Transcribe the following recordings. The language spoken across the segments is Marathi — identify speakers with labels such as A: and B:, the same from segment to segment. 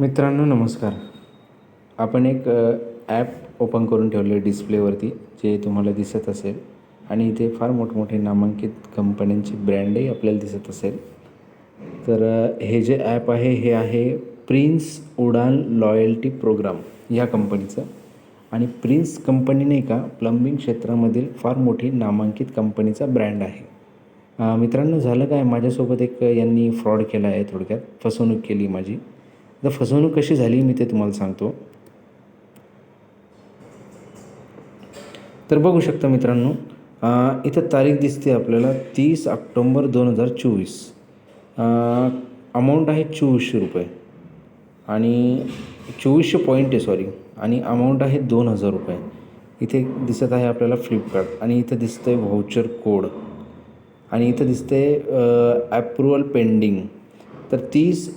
A: मित्रांनो नमस्कार. आपण एक ॲप ओपन करून ठेवलं डिस्प्लेवरती जे तुम्हाला दिसत असेल. आणि इथे फार मोठमोठे नामांकित कंपन्यांची ब्रँडही आपल्याला दिसत असेल. तर हे जे ॲप आहे हे आहे प्रिन्स उडान लॉयल्टी प्रोग्राम या कंपनीचं आणि प्रिन्स कंपनी नाही का प्लंबिंग क्षेत्रामधील फार मोठी नामांकित कंपनीचा ब्रँड आहे. मित्रांनो झालं काय? माझ्यासोबत एक यांनी फ्रॉड केला आहे थोडक्यात फसवणूक केली माझी. तर फसवणूक कशी झाली मी ते तुम्हाला सांगतो. तर बघू शकता मित्रांनो इथं तारीख दिसते आपल्याला तीस ऑक्टोंबर दोन हजार चोवीस. अमाऊंट आहे चोवीसशे रुपये. आणि चोवीसशे पॉईंट आहे सॉरी आणि अमाऊंट आहे दोन हजार रुपये. इथे दिसत आहे आपल्याला फ्लिपकार्ट आणि इथं दिसतं आहे व्हाउचर कोड आणि इथं दिसतं आहे ॲप्रुवल पेंडिंग तर तीस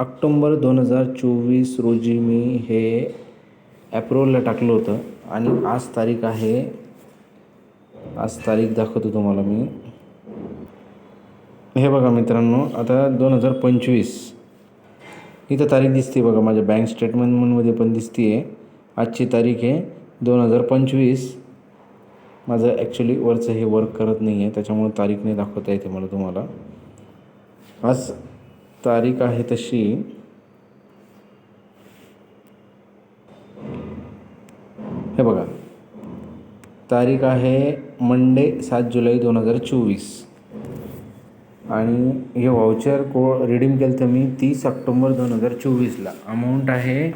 A: ऑक्टोंबर दोन हजार चोवीस रोजी मी हे ॲप्रोलला टाकलं होतं आणि आज तारीख आहे आज तारीख दाखवतो तुम्हाला मी. हे बघा मित्रांनो आता दोन हजार पंचवीस. इथं तारीख दिसते बघा माझ्या बँक स्टेटमेंटमध्ये पण दिसते आहे आजची तारीख आहे दोन हजार पंचवीस. माझं ॲक्च्युली वरचं हे वर्क करत नाही आहे त्याच्यामुळे तारीख नाही दाखवता येते मला तुम्हाला. आज तारीख आहे तशी. हे बघा. तारीख आहे मंडे सात जुलै दोन हजार चोवीस. आणि हे व्हाउचर को रिडीम केलं तर मी तीस ऑक्टोंबर दोन हजार चोवीसला. अमाऊंट आहे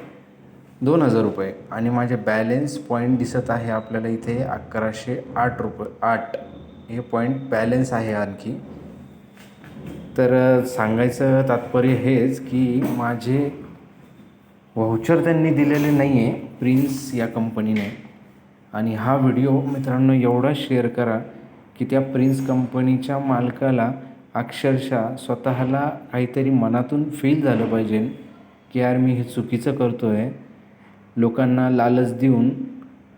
A: दोन हजार रुपये. आणि माझे बॅलेन्स पॉईंट दिसत आहे आपल्याला इथे अकराशे आठ रुपये आठ. हे पॉईंट बॅलेन्स आहे आणखी. तर सांगायचं तात्पर्य हेच की माझे व्हाउचर त्यांनी दिलेले नाही आहे प्रिन्स या कंपनीने. आणि हा व्हिडिओ मित्रांनो एवढा शेअर करा की त्या प्रिन्स कंपनीच्या मालकाला अक्षरशः स्वतःला काहीतरी मनातून फील झालं पाहिजे की यार मी हे चुकीचं करतो आहे लोकांना लालच देऊन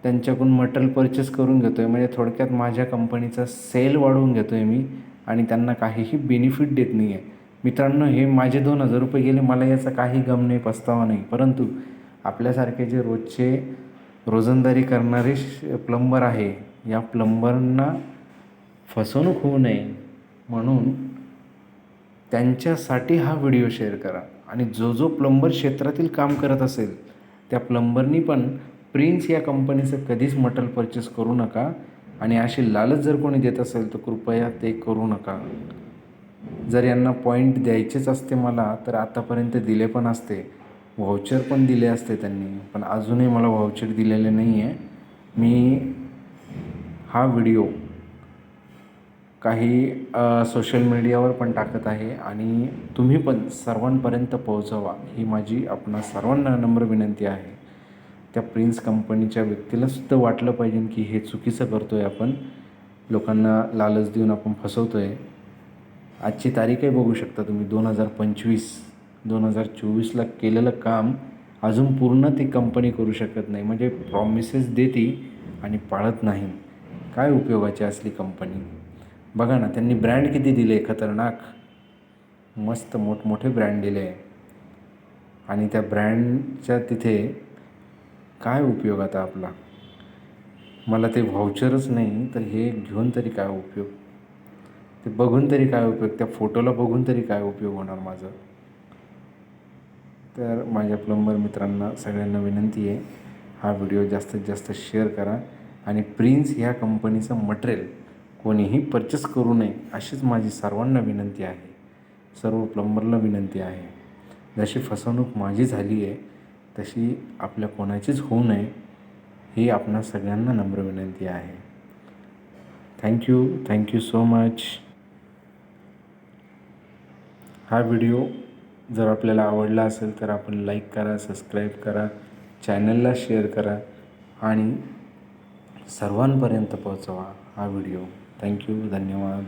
A: त्यांच्याकडून मटेरियल परचेस करून घेतो आहे म्हणजे थोडक्यात माझ्या कंपनीचा सेल वाढवून घेतो आहे मी. आणि त्यांना काहीही बेनिफिट देत नाही आहे मित्रांनो हे माझे दोन हजार रुपये गेले. मला याचा काही गम नाही पस्तावा नाही. परंतु आपल्यासारखे जे रोजचे रोजंदारी करणारे प्लंबर आहे या प्लंबरना फसवणूक होऊ नये म्हणून त्यांच्यासाठी हा व्हिडिओ शेअर करा. आणि जो जो प्लंबर क्षेत्रातील काम करत असेल त्या प्लंबरनी पण प्रिन्स या कंपनीचं कधीच मटल परचेस करू नका. आणि अशी लालच जर कोणी देत असेल तर कृपया ते करू नका. जर यांना पॉईंट द्यायचेच असते मला तर आतापर्यंत दिले पण असते. व्हाउचर पण दिले असते त्यांनी पण अजूनही मला व्हाउचर दिलेले नाही आहे मी हा व्हिडिओ काही सोशल मीडियावर पण टाकत आहे आणि तुम्ही पण सर्वांपर्यंत पोहोचवा ही माझी आपणा सर्वांना नम्र विनंती आहे. त्या प्रिन्स कंपनीच्या व्यक्तीला सुद्धा वाटलं पाहिजे की हे चुकीचं करतो आहे आपण. लोकांना लालच देऊन आपण फसवतो आहे आजची तारीखही बघू शकता तुम्ही दोन हजार पंचवीस. दोन हजार चोवीसला केलेलं काम अजून पूर्ण ती कंपनी करू शकत नाही. म्हणजे प्रॉमिसेस देते आणि पाळत नाही. काय उपयोगाची असली कंपनी? बघा ना त्यांनी ब्रँड किती दिले? खतरनाक. मस्त मोठमोठे ब्रँड दिले. आणि त्या ब्रँडच्या तिथे काय उपयोग आता आपला? मला ते व्हाउचरच नाही तर हे घेऊन तरी काय उपयोग? ते बघून तरी काय उपयोग? त्या फोटोला बघून तरी काय उपयोग होणार माझं? तर माझ्या प्लंबर मित्रांना सगळ्यांना विनंती आहे हा व्हिडिओ जास्तीत जास्त शेअर करा आणि प्रिन्स ह्या कंपनीचं मटेरियल कोणीही परचेस करू नये अशीच माझी सर्वांना विनंती आहे. सर्व प्लंबरला विनंती आहे. जशी फसवणूक माझी झाली आहे तशी आपल्या कोणाचीच होऊ नये ही आपणा सगळ्यांना नम्र विनंती आहे. Thank you thank you so much हा व्हिडिओ जर आपल्याला आवडला असेल तर आपण लाईक करा सबस्क्राईब करा चॅनलला शेअर करा आणि सर्वांपर्यंत पोहोचवा हा व्हिडिओ थँक्यू धन्यवाद.